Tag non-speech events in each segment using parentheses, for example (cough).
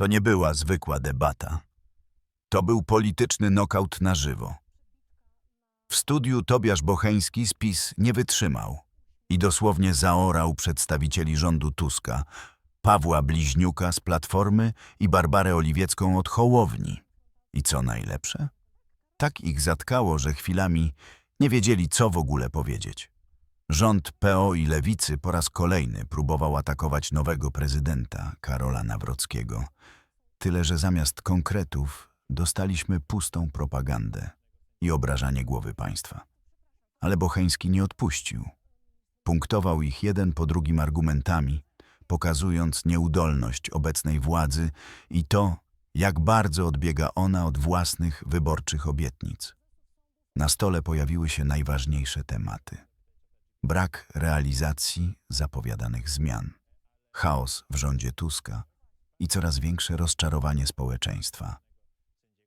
To nie była zwykła debata. To był polityczny nokaut na żywo. W studiu Tobiasz Bocheński z PiS nie wytrzymał i dosłownie zaorał przedstawicieli rządu Tuska, Pawła Bliźniuka z Platformy i Barbarę Oliwiecką od Hołowni. I co najlepsze? Tak ich zatkało, że chwilami nie wiedzieli, co w ogóle powiedzieć. Rząd PO i Lewicy po raz kolejny próbował atakować nowego prezydenta, Karola Nawrockiego. Tyle, że zamiast konkretów dostaliśmy pustą propagandę i obrażanie głowy państwa. Ale Bocheński nie odpuścił. Punktował ich jeden po drugim argumentami, pokazując nieudolność obecnej władzy i to, jak bardzo odbiega ona od własnych wyborczych obietnic. Na stole pojawiły się najważniejsze tematy. Brak realizacji zapowiadanych zmian, chaos w rządzie Tuska i coraz większe rozczarowanie społeczeństwa.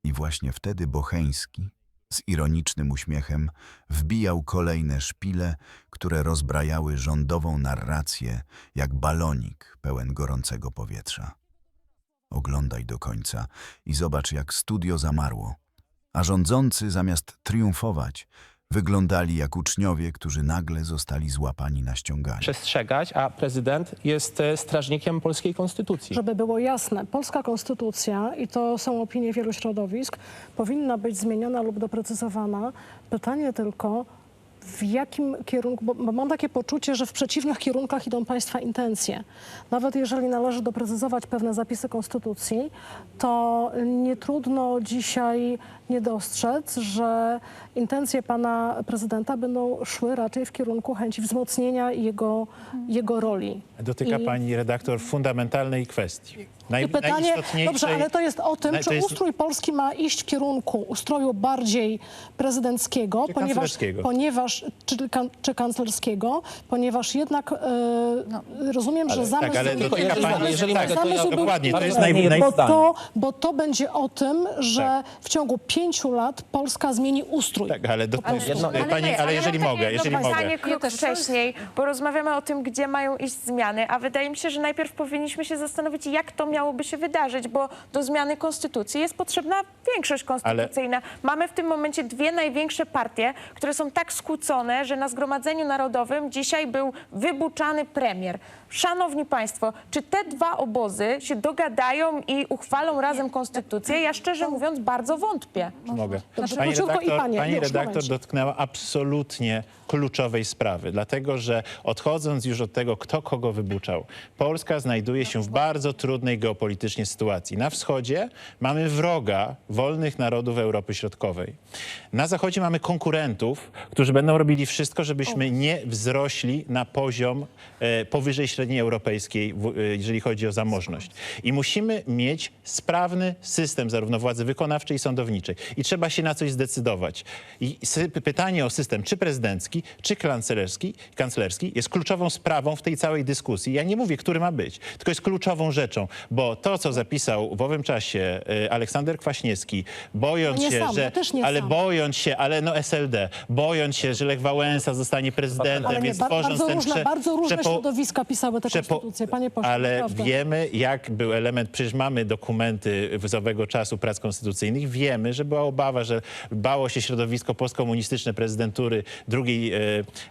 I właśnie wtedy Bocheński z ironicznym uśmiechem wbijał kolejne szpile, które rozbrajały rządową narrację jak balonik pełen gorącego powietrza. Oglądaj do końca i zobacz, jak studio zamarło, a rządzący zamiast triumfować, wyglądali jak uczniowie, którzy nagle zostali złapani na ściąganiu. przestrzegać, a prezydent jest e, strażnikiem polskiej konstytucji. Żeby było jasne, polska konstytucja, i to są opinie wielu środowisk, powinna być zmieniona lub doprecyzowana. Pytanie tylko, w jakim kierunku, bo bo mam takie poczucie, że w przeciwnych kierunkach idą państwa intencje. Nawet jeżeli należy doprecyzować pewne zapisy konstytucji, to nie trudno dzisiaj nie dostrzec, że intencje pana prezydenta będą szły raczej w kierunku chęci wzmocnienia jego, jego roli. Dotyka I- pani redaktor fundamentalnej kwestii. Naj, I pytanie, dobrze, ale to jest o tym, naj- czy jest- ustrój Polski ma iść w kierunku ustroju bardziej prezydenckiego, Czy ponieważ, kanclerskiego. ponieważ czy, kan- czy kanclerskiego, ponieważ jednak e, rozumiem, że Ale- zamysł... tak, ale pani, mogę, jeżeli tak, mogę, to ja zamysł był- dokładnie, to jest naj, naj, bo, to, bo to będzie o tym, że w ciągu pięciu lat Polska zmieni ustrój. tak, ale, do, Ale jedno- pani, ale, nie, ale jeżeli mogę, jeżeli mogę. pytanie krok wcześniej, bo rozmawiamy o tym, gdzie mają iść zmiany, a wydaje mi się, że najpierw powinniśmy się zastanowić, jak to miałoby się wydarzyć, bo do zmiany konstytucji jest potrzebna większość konstytucyjna. Mamy w tym momencie dwie największe partie, które są tak skłócone, że na Zgromadzeniu Narodowym dzisiaj był wybuczany premier. Szanowni Państwo, czy te dwa obozy się dogadają i uchwalą razem konstytucję? Ja szczerze mówiąc bardzo wątpię. Mogę. Dobrze, Pani króciutko i redaktor, panie, pani redaktor dotknęła absolutnie kluczowej sprawy, dlatego że odchodząc już od tego, kto kogo wybuczał, Polska znajduje się w bardzo trudnej geopolitycznie sytuacji. Na wschodzie mamy wroga wolnych narodów Europy Środkowej. Na zachodzie mamy konkurentów, którzy będą robili wszystko, żebyśmy nie wzrośli na poziom e, powyżej średniej europejskiej, w, e, jeżeli chodzi o zamożność. I musimy mieć sprawny system zarówno władzy wykonawczej i sądowniczej. I trzeba się na coś zdecydować. I pytanie o system czy prezydencki, czy kanclerski, kanclerski jest kluczową sprawą w tej całej dyskusji. Ja nie mówię, który ma być, tylko jest kluczową rzeczą, bo to, co zapisał w owym czasie e, Aleksander Kwaśniewski, bojąc No się, sam, że... ja ale sam. bojąc się, ale no SLD, bojąc się, że Lech Wałęsa zostanie prezydentem, Ale nie, więc ba- tworząc bardzo ten różne, prze- bardzo różne przepo- środowiska pisały tę Przepo- konstytucję, panie pośle. Ale naprawdę. wiemy, jak był element, przecież mamy dokumenty z owego czasu prac konstytucyjnych, wiemy, że była obawa, że bało się środowisko postkomunistyczne prezydentury drugiej e,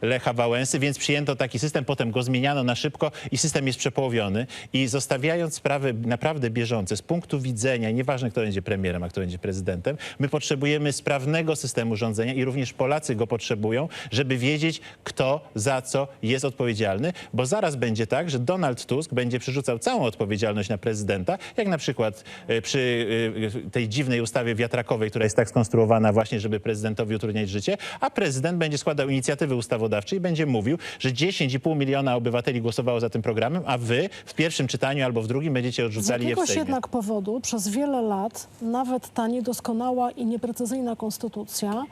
Lecha Wałęsy, więc przyjęto taki system, potem go zmieniano na szybko i system jest przepołowiony. I zostawiając sprawy naprawdę bieżące. Z punktu widzenia, nieważne kto będzie premierem, a kto będzie prezydentem, my potrzebujemy sprawnego systemu rządzenia i również Polacy go potrzebują, żeby wiedzieć, kto za co jest odpowiedzialny, bo zaraz będzie tak, że Donald Tusk będzie przerzucał całą odpowiedzialność na prezydenta, jak na przykład e, przy e, tej dziwnej ustawie wiatrakowej, która jest tak skonstruowana właśnie, żeby prezydentowi utrudniać życie, a prezydent będzie składał inicjatywy ustawodawcze i będzie mówił, że 10,5 miliona obywateli głosowało za tym programem, a wy w pierwszym czytaniu albo w drugim będziecie Z odrzucali je w jakiegoś Sejmie. jednak powodu przez wiele lat nawet ta niedoskonała i nieprecyzyjna konstytucja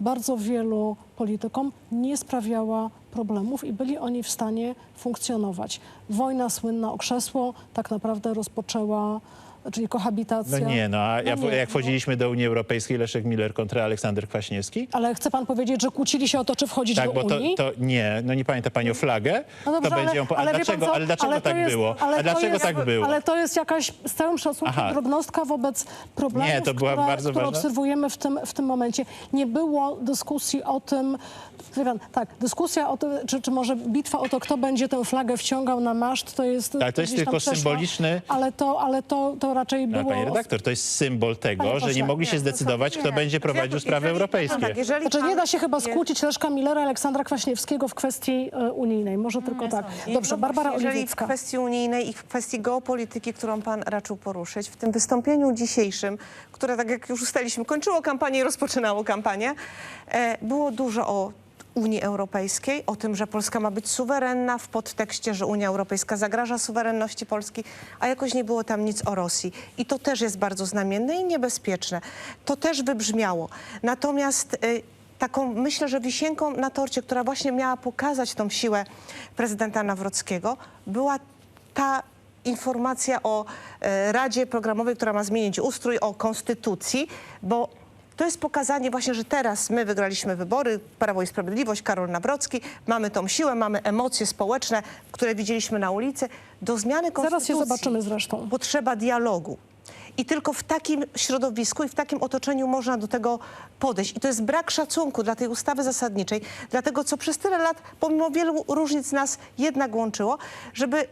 bardzo wielu politykom nie sprawiała problemów i byli oni w stanie funkcjonować. Wojna słynna o krzesło tak naprawdę rozpoczęła czyli kohabitacja. No nie, no a No jak, nie, jak no. wchodziliśmy do Unii Europejskiej, Leszek Miller kontra Aleksander Kwaśniewski, Ale chce pan powiedzieć, że kłócili się o to, czy wchodzić tak, do bo to, Unii? to nie, no nie pamięta pani o flagę, No dobrze, to będzie ale, ją... ale Ale dlaczego, co? ale dlaczego Ale tak jest- było? ale dlaczego jest- tak było? Ale to jest jakaś, z całym szacunkiem, Aha. drobnostka wobec problemów, Nie, to była które, bardzo które ważna- obserwujemy w tym, w tym momencie. Nie było dyskusji o tym, pan, tak, dyskusja o tym, czy, czy może bitwa o to, kto będzie tę flagę wciągał na maszt, to jest Tak, to jest tylko symboliczny- Ale to, ale to, to raczej Ale było... pani redaktor, to jest symbol tego, Panie że nie mogli się Nie, zdecydować, kto nie. będzie prowadził sprawy jeżeli- europejskie. Tak, jeżeli Znaczy nie da się chyba nie- skłócić Leszka Millera i Aleksandra Kwaśniewskiego w kwestii e, unijnej. Może tylko tak. I Dobrze, no Barbara Jeżeli w kwestii unijnej i w kwestii geopolityki, którą pan raczył poruszyć, w tym wystąpieniu dzisiejszym, które tak jak już ustaliliśmy, kończyło kampanię i rozpoczynało kampanię, e, było dużo o Unii Europejskiej, o tym, że Polska ma być suwerenna w podtekście, że Unia Europejska zagraża suwerenności Polski, a jakoś nie było tam nic o Rosji. I to też jest bardzo znamienne i niebezpieczne. To też wybrzmiało. Natomiast y, taką, myślę, że wisienką na torcie, która właśnie miała pokazać tą siłę prezydenta Nawrockiego, była ta informacja o e, Radzie Programowej, która ma zmienić ustrój, o konstytucji, bo to jest pokazanie właśnie, że teraz my wygraliśmy wybory, Prawo i Sprawiedliwość, Karol Nawrocki, mamy tą siłę, mamy emocje społeczne, które widzieliśmy na ulicy. Do zmiany konstytucji Zaraz się zobaczymy zresztą. potrzeba dialogu. I tylko w takim środowisku i w takim otoczeniu można do tego podejść. I to jest brak szacunku dla tej ustawy zasadniczej, dla tego, co przez tyle lat, pomimo wielu różnic nas jednak łączyło, żeby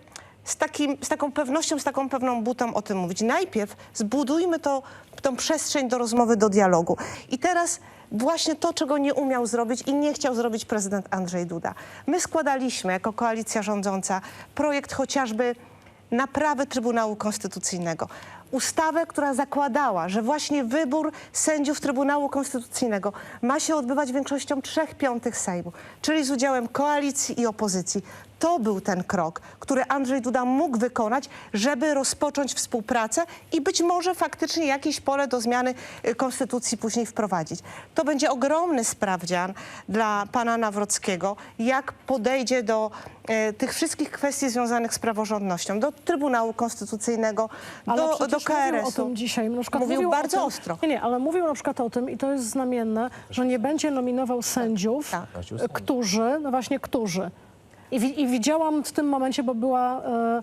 z, takim, z taką pewnością, z taką pewną butą o tym mówić. Najpierw zbudujmy to, tą przestrzeń do rozmowy, do dialogu. I teraz właśnie to, czego nie umiał zrobić i nie chciał zrobić prezydent Andrzej Duda. My składaliśmy jako koalicja rządząca projekt chociażby naprawy Trybunału Konstytucyjnego. Ustawę, która zakładała, że właśnie wybór sędziów Trybunału Konstytucyjnego ma się odbywać większością trzech piątych Sejmu, czyli z udziałem koalicji i opozycji. To był ten krok, który Andrzej Duda mógł wykonać, żeby rozpocząć współpracę i być może faktycznie jakieś pole do zmiany y, konstytucji później wprowadzić. To będzie ogromny sprawdzian dla pana Nawrockiego, jak podejdzie do e, tych wszystkich kwestii związanych z praworządnością, do Trybunału Konstytucyjnego, Ale do, do mówił o KRS-u. tym dzisiaj. Na przykład Mówił mówił bardzo tym, ostro. Nie, nie, ale mówił na przykład o tym, i to jest znamienne, że nie będzie nominował sędziów, Tak. e, którzy, no właśnie którzy. I, I widziałam w tym momencie, bo była e,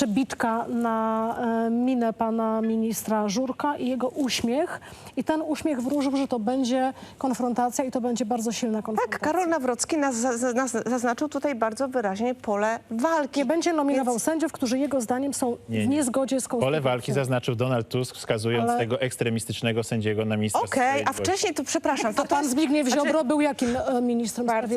przebitka na e, minę pana ministra Żurka i jego uśmiech. I ten uśmiech wróżył, że to będzie konfrontacja i to będzie bardzo silna konfrontacja. Tak, Karol Nawrocki nas, za- nas, zaznaczył tutaj bardzo wyraźnie pole walki. Nie będzie nominował Więc- sędziów, którzy jego zdaniem są Nie, w nie. niezgodzie z konstytucją. Pole walki zaznaczył Donald Tusk, wskazując Ale- tego ekstremistycznego sędziego na ministra Okej, a sprawiedliwości. wcześniej to przepraszam, to A pan to- Zbigniew znaczy- Ziobro był jakim e, ministrem Bardzo.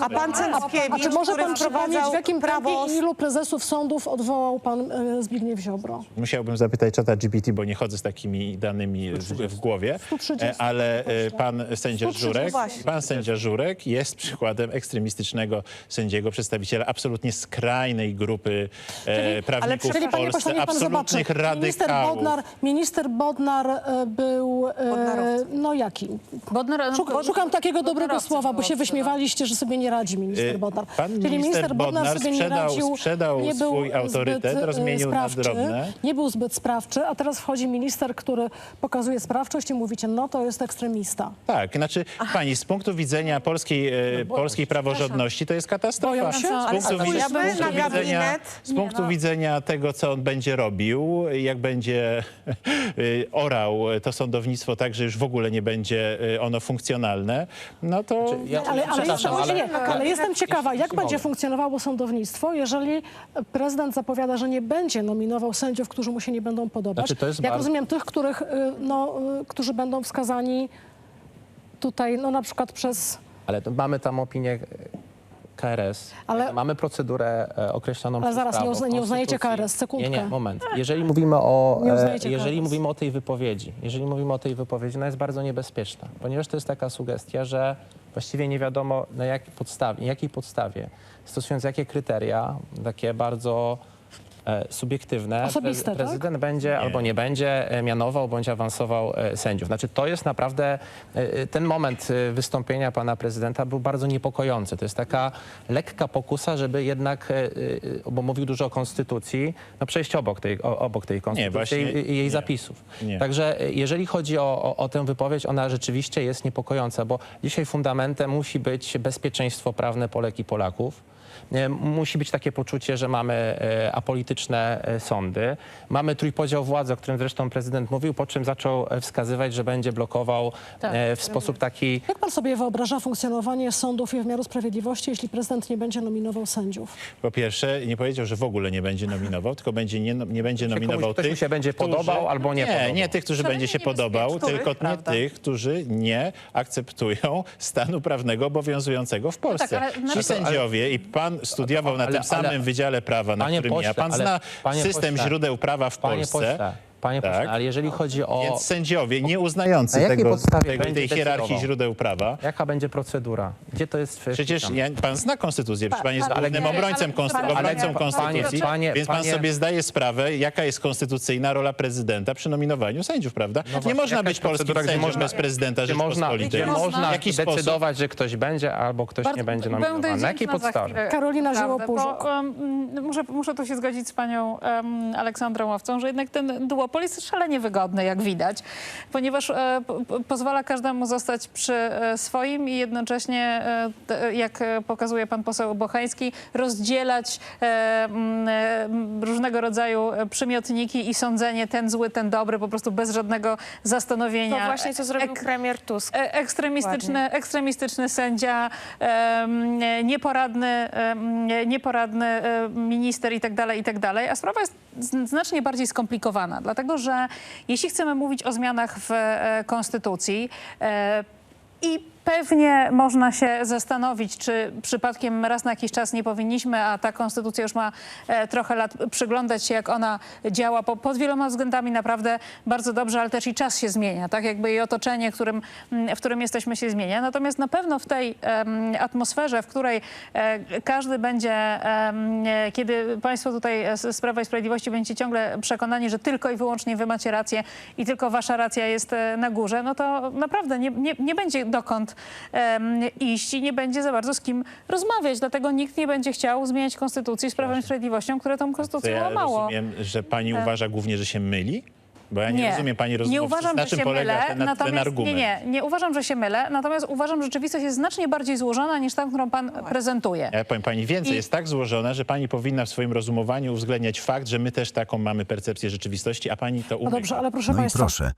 A pan Cęckiewicz, A czy może który pan przypomnieć, wprowadzał w jakim prawo... tempie i ilu prezesów sądów odwołał pan e, Zbigniew Ziobro? Musiałbym zapytać czata GPT, bo nie chodzę z takimi danymi w, w głowie, 130, E, ale e, pan sędzia 130 Żurek, pan sędzia Żurek jest przykładem ekstremistycznego sędziego, przedstawiciela absolutnie skrajnej grupy e, prawników Czyli w panie pośle, Polsce, niech pan zobaczy. absolutnych Minister radykałów. Bodnar, minister Bodnar był, Bodnarowcy. no jaki? Bodnar, Szuk, szukam takiego dobrego słowa, bo się wyśmiewaliście, że sobie nie radzi minister Bodnar. Pan Czyli minister Bodnar sobie nie sprzedał- radził, sprzedał nie był swój autorytet, zbyt, e, rozmienił na sprawczy, drobne. Nie był zbyt sprawczy, a teraz wchodzi minister, który pokazuje sprawczość i mówicie, no to jest ekstremista. Tak, znaczy pani, z punktu widzenia polskiej, e, polskiej praworządności to jest katastrofa. Się? Z punktu, spójrzmy wi- z punktu na widzenia, z punktu widzenia tego, co on będzie robił, jak będzie y, (laughs) orał to sądownictwo tak, że już w ogóle nie będzie ono funkcjonalne, no to... ja, Ale, ale, ale, nie, ale- ale jestem ciekawa, jak będzie funkcjonowało sądownictwo, jeżeli prezydent zapowiada, że nie będzie nominował sędziów, którzy mu się nie będą podobać. Znaczy, to jest Jak bardzo- rozumiem, tych, których, y, no, y, którzy będą wskazani tutaj, no na przykład przez... Ale mamy tam opinię e, KRS, Ale- mamy procedurę e, określoną Ale zaraz, nie uzna- nie uznajecie. KRS, sekundkę. Nie, nie, moment. (laughs) Jeżeli mówimy o, e, jeżeli mówimy o tej wypowiedzi, jeżeli mówimy o tej wypowiedzi, ona jest bardzo niebezpieczna, ponieważ to jest taka sugestia, że właściwie nie wiadomo na jakiej podstawie, jakiej podstawie stosując jakie kryteria, takie bardzo subiektywne. Osobiste, tak? Prezydent będzie albo nie będzie e, mianował bądź awansował e, sędziów. Znaczy to jest naprawdę, e, ten moment e, wystąpienia pana prezydenta był bardzo niepokojący. To jest taka lekka pokusa, żeby jednak, e, e, bo mówił dużo o konstytucji, no przejść obok tej, obok tej konstytucji właśnie i, jej nie. zapisów. Nie. Także e, jeżeli chodzi o, o, o tę wypowiedź, ona rzeczywiście jest niepokojąca, bo dzisiaj fundamentem musi być bezpieczeństwo prawne Polek i Polaków. Musi być takie poczucie, że mamy e, apolityczne e, sądy. Mamy trójpodział władzy, o którym zresztą prezydent mówił, po czym zaczął e, wskazywać, że będzie blokował Tak. w sposób taki Jak pan sobie wyobraża funkcjonowanie sądów i wymiaru sprawiedliwości, jeśli prezydent nie będzie nominował sędziów? Po pierwsze, nie powiedział, że w ogóle nie będzie nominował, tylko będzie nie, nie będzie nominował ktoś mu tych, się będzie którzy- podobał albo nie Nie, podobał. nie tych, którzy będzie się podobał, tylko nie tych, którzy nie akceptują stanu prawnego obowiązującego w Polsce. tak, ale Ci sędziowie i pan studiował na ale- tym samym ale- Wydziale Prawa, na którym ja. pośle, Pan ale- zna system pośle, źródeł prawa w Polsce. pośle, panie pośle, Tak. ale jeżeli chodzi o... Więc sędziowie nie uznający Na tego, podstawie tego, będzie tej hierarchii decydował? źródeł prawa, Jaka będzie procedura? Gdzie to jest Przecież wpisane? ja, pan zna konstytucję, przecież pan jest ale głównym nie, obrońcą, ale- obrońcą konstytucji, panie- więc pan panie- sobie zdaje sprawę, jaka jest konstytucyjna rola prezydenta przy nominowaniu sędziów, prawda? nie właśnie, można być polskim procedura, gdzie sędzią można- bez prezydenta Gdzie można, Rzeczpospolitej. gdzie Można- W jaki sposób? decydować, że ktoś będzie albo ktoś nie będzie nominowany. Na jakiej za podstawie? chwilę, Karolina naprawdę, Żyło-Pużuk. bo, muszę, muszę tu się zgodzić z panią Aleksandrą Ławcą, że jednak ten duopol jest szalenie wygodny, jak widać, ponieważ e, po, po- pozwala każdemu zostać przy e, swoim i jednocześnie, e, jak pokazuje pan poseł Bochański, rozdzielać różnego rodzaju przymiotniki i sądzenie ten zły, ten dobry, po prostu bez żadnego zastanowienia. To właśnie co zrobił Ek- premier Tusk. Ekstremistyczny, ekstremistyczny sędzia, nieporadny, nieporadny minister i tak dalej, i tak dalej. A sprawa jest znacznie bardziej skomplikowana, dlatego że jeśli chcemy mówić o zmianach w e, Konstytucji e, i pewnie można się zastanowić, czy przypadkiem raz na jakiś czas nie powinniśmy, a ta konstytucja już ma e, trochę lat, przyglądać się, jak ona działa, bo pod wieloma względami naprawdę bardzo dobrze, ale też i czas się zmienia, tak jakby i otoczenie, którym, w którym jesteśmy się zmienia. Natomiast na pewno w tej atmosferze, w której e, każdy będzie, kiedy państwo tutaj e, z Prawa i Sprawiedliwości będziecie ciągle przekonani, że tylko i wyłącznie wy macie rację i tylko wasza racja jest na górze, no to naprawdę nie, nie, nie będzie dokąd iść i nie będzie za bardzo z kim rozmawiać. Dlatego nikt nie będzie chciał zmieniać konstytucji z Prawem i Sprawiedliwością, które tą konstytucję ja łamało. rozumiem, że pani uważa głównie, że się myli? Bo ja nie, rozumiem pani nie rozmów, uważam, na że czym się polega mylę, ten, ten natomiast argument. nie, nie, nie uważam, że się mylę, natomiast uważam, że rzeczywistość jest znacznie bardziej złożona niż ta, którą pan prezentuje. Ja powiem pani więcej, I- jest tak złożona, że pani powinna w swoim rozumowaniu uwzględniać fakt, że my też taką mamy percepcję rzeczywistości, a pani to No umyka. dobrze, ale proszę No i państwa, proszę,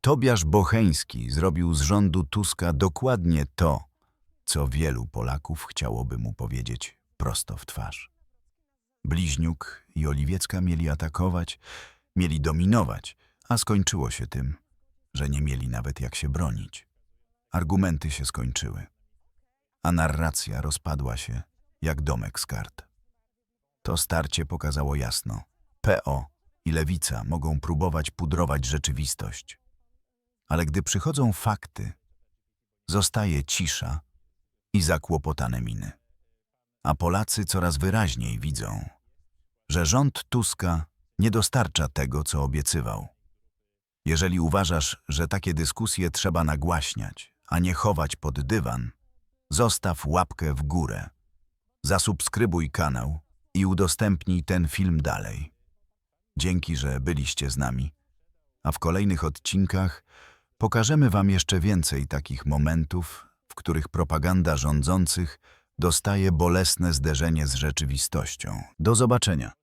Tobiasz Bocheński zrobił z rządu Tuska dokładnie to, co wielu Polaków chciałoby mu powiedzieć prosto w twarz. Bliźniuk i Oliwiecka mieli atakować, mieli dominować, a skończyło się tym, że nie mieli nawet jak się bronić. Argumenty się skończyły, a narracja rozpadła się jak domek z kart. To starcie pokazało jasno. PO i lewica mogą próbować pudrować rzeczywistość. Ale gdy przychodzą fakty, zostaje cisza i zakłopotane miny. A Polacy coraz wyraźniej widzą, że rząd Tuska nie dostarcza tego, co obiecywał. Jeżeli uważasz, że takie dyskusje trzeba nagłaśniać, a nie chować pod dywan, zostaw łapkę w górę, zasubskrybuj kanał i udostępnij ten film dalej. Dzięki, że byliście z nami, a w kolejnych odcinkach pokażemy Wam jeszcze więcej takich momentów, w których propaganda rządzących dostaje bolesne zderzenie z rzeczywistością. Do zobaczenia.